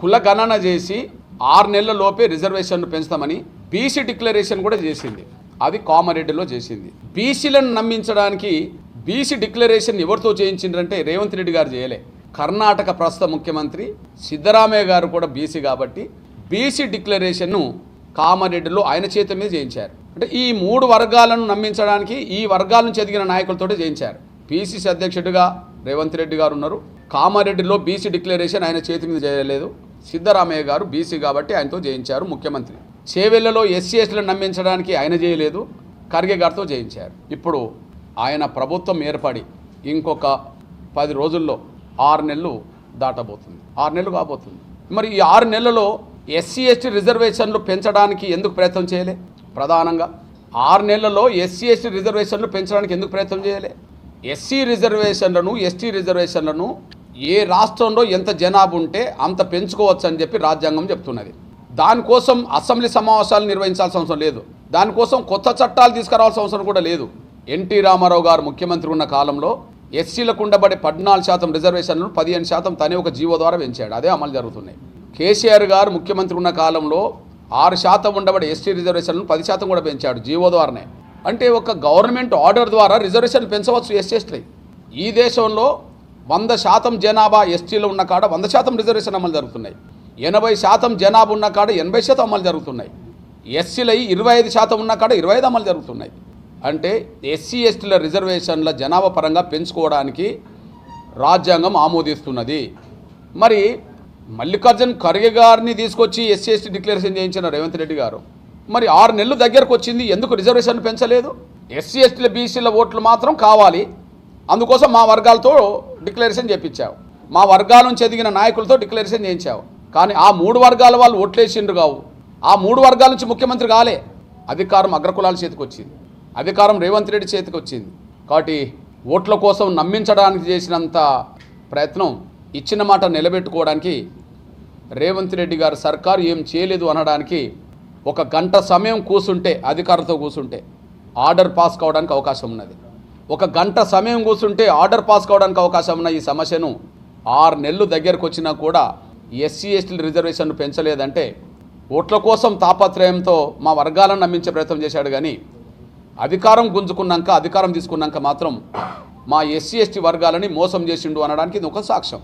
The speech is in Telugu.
కుల గణన చేసి ఆరు నెలల లోపే రిజర్వేషన్ను పెంచుతామని బీసీ డిక్లరేషన్ కూడా చేసింది. అది కామారెడ్డిలో చేసింది. బీసీలను నమ్మించడానికి బీసీ డిక్లరేషన్ ఎవరితో చేయించిండ్రంటే రేవంత్ రెడ్డి గారు చేయలే. కర్ణాటక ప్రస్తుత ముఖ్యమంత్రి సిద్ధరామయ్య గారు కూడా బీసీ కాబట్టి బీసీ డిక్లరేషన్ను కామారెడ్డిలో ఆయన చేతి మీద చేయించారు. అంటే ఈ మూడు వర్గాలను నమ్మించడానికి ఈ వర్గాల నుంచి ఎదిగిన నాయకులతోటే చేయించారు. పీసీసీ అధ్యక్షుడిగా రేవంత్ రెడ్డి గారు ఉన్నారు. కామారెడ్డిలో బీసీ డిక్లరేషన్ ఆయన చేతి మీద చేయలేదు. సిద్ధరామయ్య గారు బీసీ కాబట్టి ఆయనతో జయించారు ముఖ్యమంత్రి. చేవెళ్ళలో ఎస్సీ ఎస్టీలను నమ్మించడానికి ఆయన చేయలేదు ఖర్గే గారితో జయించారు. ఇప్పుడు ఆయన ప్రభుత్వం ఏర్పడి ఇంకొక పది రోజుల్లో ఆరు నెలలు దాటబోతుంది. ఆరు నెలలు కాబోతుంది. మరి ఈ ఆరు నెలలలో ఎస్సీ ఎస్టీ రిజర్వేషన్లు పెంచడానికి ఎందుకు ప్రయత్నం చేయలే? ప్రధానంగా ఆరు నెలల్లో ఎస్సీ ఎస్టీ రిజర్వేషన్లు పెంచడానికి ఎందుకు ప్రయత్నం చేయలే? ఎస్సీ రిజర్వేషన్లను ఎస్టీ రిజర్వేషన్లను ఏ రాష్ట్రంలో ఎంత జనాభా ఉంటే అంత పెంచుకోవచ్చు అని చెప్పి రాజ్యాంగం చెప్తున్నది. దానికోసం అసెంబ్లీ సమావేశాలు నిర్వహించాల్సిన అవసరం లేదు. దానికోసం కొత్త చట్టాలు తీసుకురావాల్సిన అవసరం కూడా లేదు. ఎన్టీ రామారావు గారు ముఖ్యమంత్రి ఉన్న కాలంలో ఎస్సీలకు ఉండబడే పద్నాలుగు శాతం రిజర్వేషన్లు పదిహేను శాతం తనే ఒక జీవో ద్వారా పెంచాడు. అదే అమలు జరుగుతున్నాయి. కేసీఆర్ గారు ముఖ్యమంత్రి ఉన్న కాలంలో ఆరు శాతం ఉండబడే ఎస్టీ రిజర్వేషన్లను పది శాతం కూడా పెంచాడు జీవో ద్వారానే. అంటే ఒక గవర్నమెంట్ ఆర్డర్ ద్వారా రిజర్వేషన్లు పెంచవచ్చు ఎస్సీ ఈ దేశంలో వంద శాతం జనాభా ఎస్టీలో ఉన్న కాడ వంద శాతం రిజర్వేషన్ అమలు జరుగుతున్నాయి. ఎనభై శాతం జనాభా ఉన్న కాడ ఎనభై శాతం అమలు జరుగుతున్నాయి. ఎస్సీలై ఇరవై ఐదు శాతం ఉన్న కాడ ఇరవై ఐదు అమలు జరుగుతున్నాయి. అంటే ఎస్సీ ఎస్టీల రిజర్వేషన్ల జనాభా పరంగా పెంచుకోవడానికి రాజ్యాంగం ఆమోదిస్తున్నది. మరి మల్లికార్జున్ ఖర్గే గారిని తీసుకొచ్చి ఎస్సీ ఎస్టీ డిక్లరేషన్ చేయించిన రేవంత్ రెడ్డి గారు. మరి ఆరు నెలలు దగ్గరకు వచ్చింది ఎందుకు రిజర్వేషన్ పెంచలేదు? ఎస్సీ ఎస్టీల బీసీల ఓట్లు మాత్రం కావాలి. అందుకోసం మా వర్గాలతో డిక్లరేషన్ చేయించావు మా వర్గాల నుంచి ఎదిగిన నాయకులతో డిక్లరేషన్ చేయించావు. కానీ ఆ మూడు వర్గాల వాళ్ళు ఓట్లేసిండ్రు కావు. ఆ మూడు వర్గాల నుంచి ముఖ్యమంత్రి కాలే. అధికారం అగ్రకులాల చేతికి వచ్చింది. అధికారం రేవంత్ రెడ్డి చేతికి వచ్చింది. కాబట్టి ఓట్ల కోసం నమ్మించడానికి చేసినంత ప్రయత్నం ఇచ్చిన మాట నిలబెట్టుకోవడానికి రేవంత్ రెడ్డి గారు సర్కారు ఏం చేయలేదు అనడానికి ఒక గంట సమయం కూసుంటే అధికారులతో కూసుంటే ఆర్డర్ పాస్ కావడానికి అవకాశం ఉన్నది. ఒక గంట సమయం కూర్చుంటే ఆర్డర్ పాస్ కావడానికి అవకాశం ఉన్న ఈ సమస్యను ఆరు నెలలు దగ్గరకు వచ్చినా కూడా ఎస్సీ ఎస్టీల రిజర్వేషన్ను పెంచలేదంటే ఓట్ల కోసం తాపత్రయంతో మా వర్గాలను నమ్మించే ప్రయత్నం చేశాడు కానీ అధికారం గుంజుకున్నాక అధికారం తీసుకున్నాక మాత్రం మా ఎస్సీ ఎస్టీ వర్గాలని మోసం చేసిండు అనడానికి ఇది ఒక సాక్ష్యం.